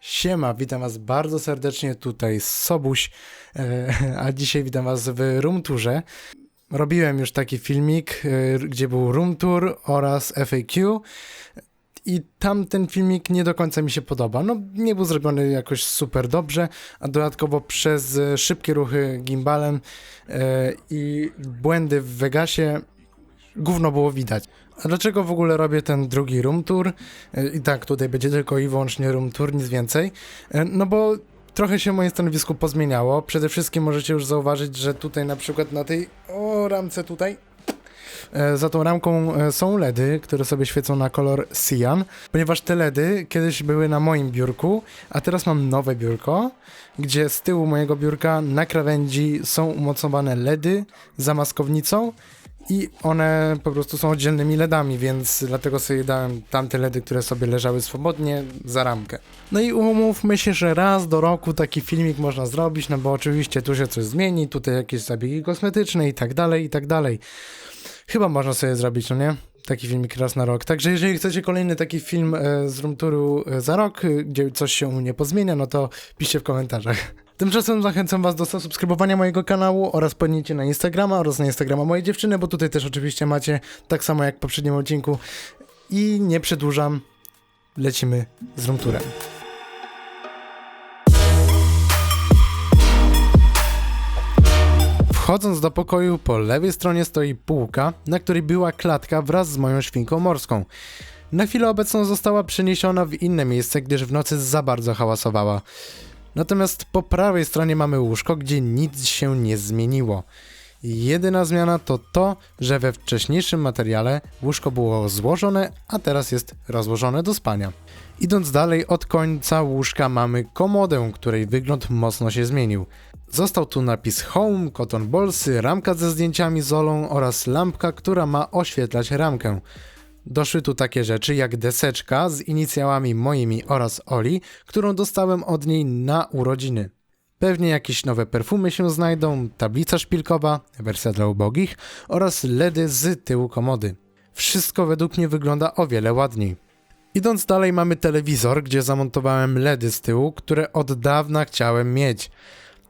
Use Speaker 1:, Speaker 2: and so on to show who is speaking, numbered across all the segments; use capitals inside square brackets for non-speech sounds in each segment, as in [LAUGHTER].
Speaker 1: Siema, witam was bardzo serdecznie tutaj z Sobuś, e, [LAUGHS] a dzisiaj witam was w Room Tourze. Robiłem już taki filmik, e, gdzie był Room Tour oraz FAQ i tamten filmik nie do końca mi się podoba. No, nie był zrobiony jakoś super dobrze, a dodatkowo przez e, szybkie ruchy gimbalem i błędy w Vegasie gówno było widać. A dlaczego w ogóle robię ten drugi room tour? E, I tak, tutaj będzie tylko i wyłącznie room tour, nic więcej. E, No bo trochę się moje stanowisko pozmieniało. Przede wszystkim możecie już zauważyć, że tutaj na przykład na tej o ramce tutaj e, za tą ramką są LEDy, które sobie świecą na kolor cyan, ponieważ te LEDy kiedyś były na moim biurku, a teraz mam nowe biurko, gdzie z tyłu mojego biurka na krawędzi są umocowane LEDy za maskownicą i one po prostu są oddzielnymi LEDami, więc dlatego sobie dałem tamte LEDy, które sobie leżały swobodnie za ramkę. No i umówmy się, że raz do roku taki filmik można zrobić, no bo oczywiście tu się coś zmieni, tutaj jakieś zabiegi kosmetyczne i tak dalej, i tak dalej. Chyba można sobie zrobić, no nie? Taki filmik raz na rok. Także jeżeli chcecie kolejny taki film e, z roomturu e, za rok, e, gdzie coś się u mnie pozmienia, no to piszcie w komentarzach. Tymczasem zachęcam was do subskrybowania mojego kanału oraz podnieście na Instagrama oraz na Instagrama mojej dziewczyny, bo tutaj też oczywiście macie tak samo jak w poprzednim odcinku. I nie przedłużam, lecimy z roomturem. Wchodząc do pokoju, po lewej stronie stoi półka, na której była klatka wraz z moją świnką morską. Na chwilę obecną została przeniesiona w inne miejsce, gdyż w nocy za bardzo hałasowała. Natomiast po prawej stronie mamy łóżko, gdzie nic się nie zmieniło. Jedyna zmiana to to, że we wcześniejszym materiale łóżko było złożone, a teraz jest rozłożone do spania. Idąc dalej od końca łóżka mamy komodę, której wygląd mocno się zmienił. Został tu napis Home, cotton ballsy, ramka ze zdjęciami Zolą oraz lampka, która ma oświetlać ramkę. Doszły tu takie rzeczy jak deseczka z inicjałami moimi oraz Oli, którą dostałem od niej na urodziny. Pewnie jakieś nowe perfumy się znajdą, tablica szpilkowa, wersja dla ubogich oraz LEDy z tyłu komody. Wszystko według mnie wygląda o wiele ładniej. Idąc dalej mamy telewizor, gdzie zamontowałem LEDy z tyłu, które od dawna chciałem mieć.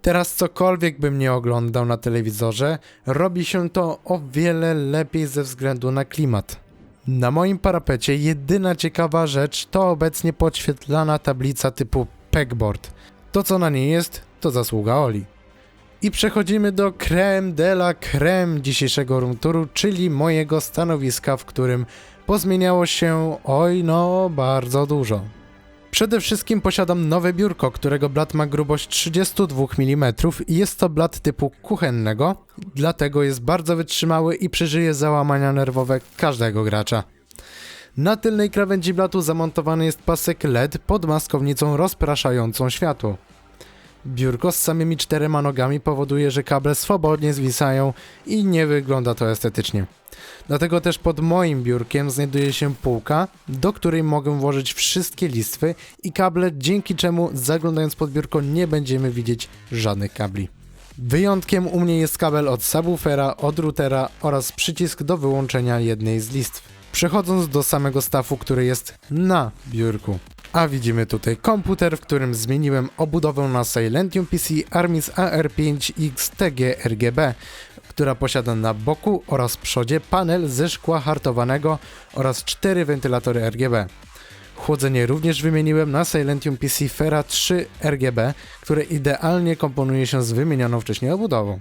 Speaker 1: Teraz cokolwiek bym nie oglądał na telewizorze, robi się to o wiele lepiej ze względu na klimat. Na moim parapecie jedyna ciekawa rzecz to obecnie podświetlana tablica typu pegboard. To co na niej jest, to zasługa Oli. I przechodzimy do creme de la creme dzisiejszego roomturu, czyli mojego stanowiska, w którym pozmieniało się oj no bardzo dużo. Przede wszystkim posiadam nowe biurko, którego blat ma grubość 32 mm i jest to blat typu kuchennego, dlatego jest bardzo wytrzymały i przeżyje załamania nerwowe każdego gracza. Na tylnej krawędzi blatu zamontowany jest pasek LED pod maskownicą rozpraszającą światło. Biurko z samymi czterema nogami powoduje, że kable swobodnie zwisają i nie wygląda to estetycznie. Dlatego też pod moim biurkiem znajduje się półka, do której mogę włożyć wszystkie listwy i kable, dzięki czemu zaglądając pod biurko nie będziemy widzieć żadnych kabli. Wyjątkiem u mnie jest kabel od subwoofera, od routera oraz przycisk do wyłączenia jednej z listw. Przechodząc do samego stafu, który jest na biurku. A widzimy tutaj komputer, w którym zmieniłem obudowę na Silentium PC Armis AR5X TG RGB, która posiada na boku oraz przodzie panel ze szkła hartowanego oraz cztery wentylatory RGB. Chłodzenie również wymieniłem na Silentium PC Fera 3 RGB, które idealnie komponuje się z wymienioną wcześniej obudową.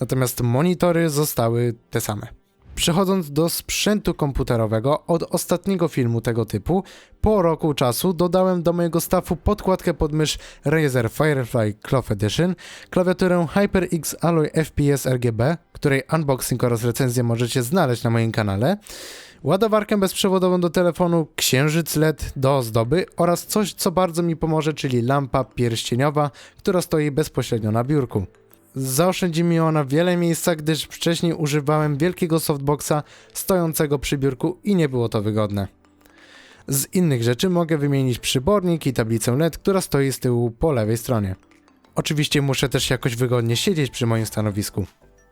Speaker 1: Natomiast monitory zostały te same. Przechodząc do sprzętu komputerowego, od ostatniego filmu tego typu, po roku czasu dodałem do mojego stafu podkładkę pod mysz Razer Firefly Cloth Edition, klawiaturę HyperX Alloy FPS RGB, której unboxing oraz recenzję możecie znaleźć na moim kanale, ładowarkę bezprzewodową do telefonu, księżyc LED do ozdoby oraz coś, co bardzo mi pomoże, czyli lampa pierścieniowa, która stoi bezpośrednio na biurku. Zaoszczędzi mi ona wiele miejsca, gdyż wcześniej używałem wielkiego softboxa stojącego przy biurku i nie było to wygodne. Z innych rzeczy mogę wymienić przybornik i tablicę LED, która stoi z tyłu po lewej stronie. Oczywiście muszę też jakoś wygodnie siedzieć przy moim stanowisku.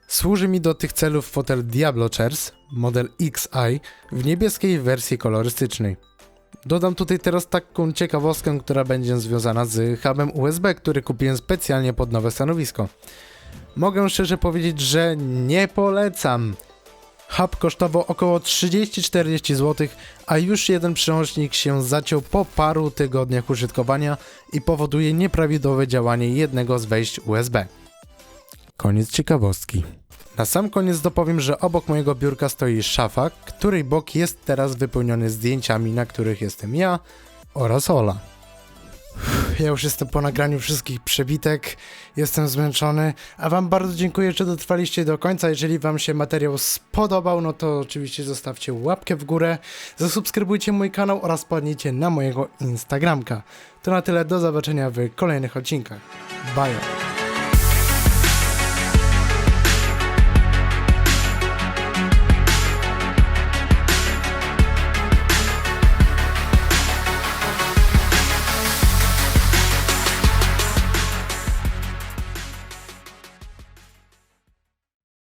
Speaker 1: Służy mi do tych celów fotel Diablo Chairs, model XI, w niebieskiej wersji kolorystycznej. Dodam tutaj teraz taką ciekawostkę, która będzie związana z hubem USB, który kupiłem specjalnie pod nowe stanowisko. Mogę szczerze powiedzieć, że nie polecam. Hub kosztował około 30-40 zł, a już jeden przełącznik się zaciął po paru tygodniach użytkowania i powoduje nieprawidłowe działanie jednego z wejść USB. Koniec ciekawostki. Na sam koniec dopowiem, że obok mojego biurka stoi szafa, której bok jest teraz wypełniony zdjęciami, na których jestem ja oraz Ola. Ja już jestem po nagraniu wszystkich przebitek, jestem zmęczony, a Wam bardzo dziękuję, że dotrwaliście do końca. Jeżeli Wam się materiał spodobał, no to oczywiście zostawcie łapkę w górę, zasubskrybujcie mój kanał oraz padnijcie na mojego Instagramka. To na tyle, do zobaczenia w kolejnych odcinkach. Bye!